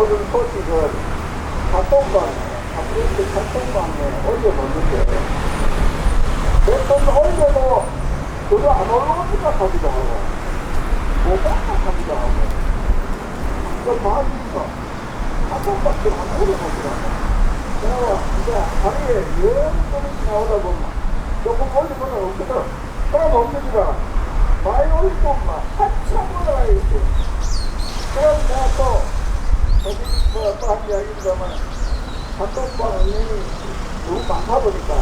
모든 소식을 카톡방에, 카톡 카톡방에 올려놓는데, 몇번 올려도 그거 안 올라오니까 가기도 하고, 못 봤다 가기도 하고, 다 있어. 카톡밖에 안 올려놓기도 하고. 내가 이제 하루에 영 번씩 나오다 보면 조금 올리면 없거든. 그럼 없는지라 많이 올리고 막 한참 올라가 있어. 그럼 내가 또 뭐또한 이야기입니다만 언님이 너무 많다 보니까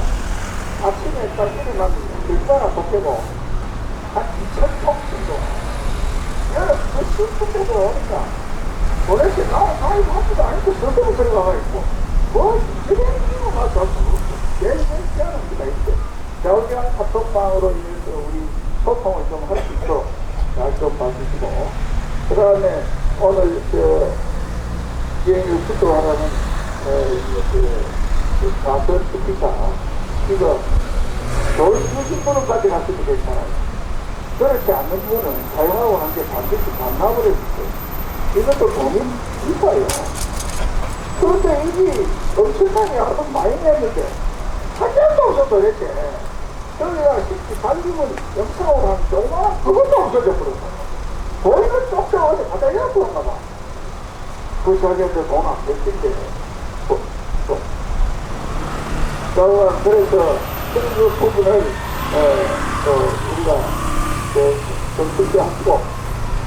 아침에 딱 일어나면 얼마나 덥게고 한 2천 통 정도 여름 그 슬픈 데도 오니까 도대체 나 나이 아무도 아니고 스스로 들어가가 있고 뭐 이런 이유가 더 매일매일 피하는 데가 있대 겨울이랑 카톡방으로 인해서 우리 소통을 좀 할 수 있도록 잘 좀 봐주시고 그 다음에 오늘 저 비행을 수도하라는 어, 그, 그 가설 스피커 이거 겨울 60분까지 갔으면 괜찮아요. 그렇지 않는 분은 사용하고 난게 반드시 반납을 해주세요. 이것도 돈이 비싸요. 그런데 이게 엄청나게 하도 많이 냈는데 한 장도 없어 도대체 저기가 쉽게 달리면 영상으로 하면 조그마한 그것도 없어져 버렸어 보이는 쪽저 어디 갖다 잃어버렸나 봐. 그 자기한테 돈안 냈긴데. 또, 또. 자, 그래서 그 부분을, 어, 또 우리가, 특별하고,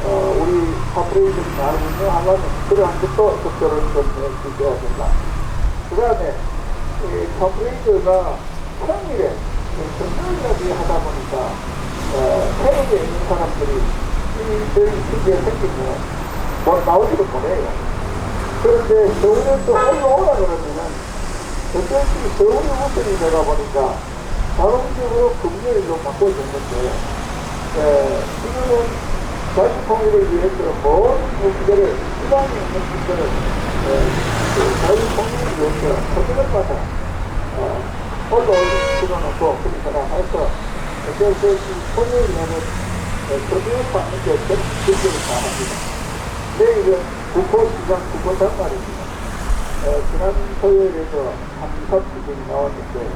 어, 우리 파트레이들이 잘 운영하려면 그러한 것도 적절을 좀 해주셔야 된다. 그 다음에, 이 파트레이드가 평일에, 금요일까지 하다 보니까, 어, 태국에 있는 사람들이 이들 이게 생기면 뭐 나오지도 못해요. 그런데 서울에 또 올라오라 그러면은 어쩐지 서울이 우선이 되다 보니까 자동적으로 금리를 바꿔줬는데 에, 지금은 자유통일을 위해서 모든 문제를 시간이 있는 문제를 그 자유통일을 위해서 서울마다 어, 올라 올려놓고 그러니까 해서 어쨌든 통일이면은 교육과 함께 전기를 잘합니다. 내일은 국호시장 국호장관입니다. 어, 지난 토요일에도 한 2, 30분이 나왔는데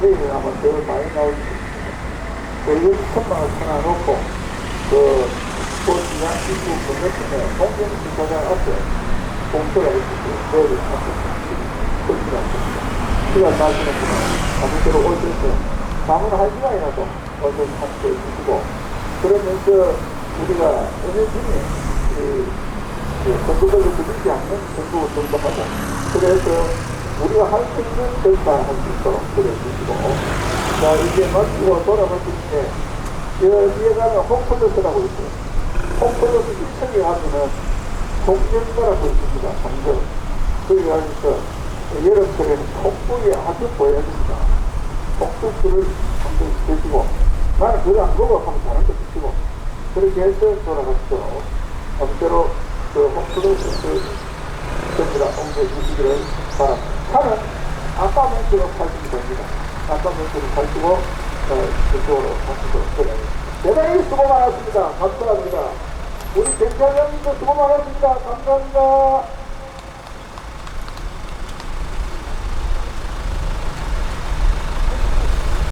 내일 아마 더 많이 나올 수 있습니다. 그 6천만 원 찾아놓고 그 국호시장 입구 건너편에 공경주차장 앞에 공터가 있었어요. 내일 앞에 설치가 있습니다. 시간 나시는 분은 아무쪼록 오셔서 밤은 한 시간이라도 오셔서 함께 해주시고 그러면서 우리가 어느 중에 선거를 드리지 않는 선거 운동도 하고. 그래서 우리가 할 수 있는 결과 할수 있도록 그래 주시고. 자 이제 마치고 돌아가시는데 여기에 가면 홈플러스라고 있어요. 홈플러스 1층에 가면은 동전가라고 있습니다. 동전 그래가지고 여름철에는 폭풍이 아주 보여집니다. 폭풍수를 한번 드시고 나는 그거 안 보고 하면 다른 거 드시고. 그렇게 해서 돌아가시도록 아 그 홍수를 그 전부 다 옮겨 주시기를 바랍니다. 차는 아까 멘트로 타시면 됩니다. 아까 멘트로 타시고 어, 그쪽으로 가시도록 그래요. 대단히 수고 많았습니다. 감사합니다. 우리 경찰관님도 수고 많았습니다. 감사합니다.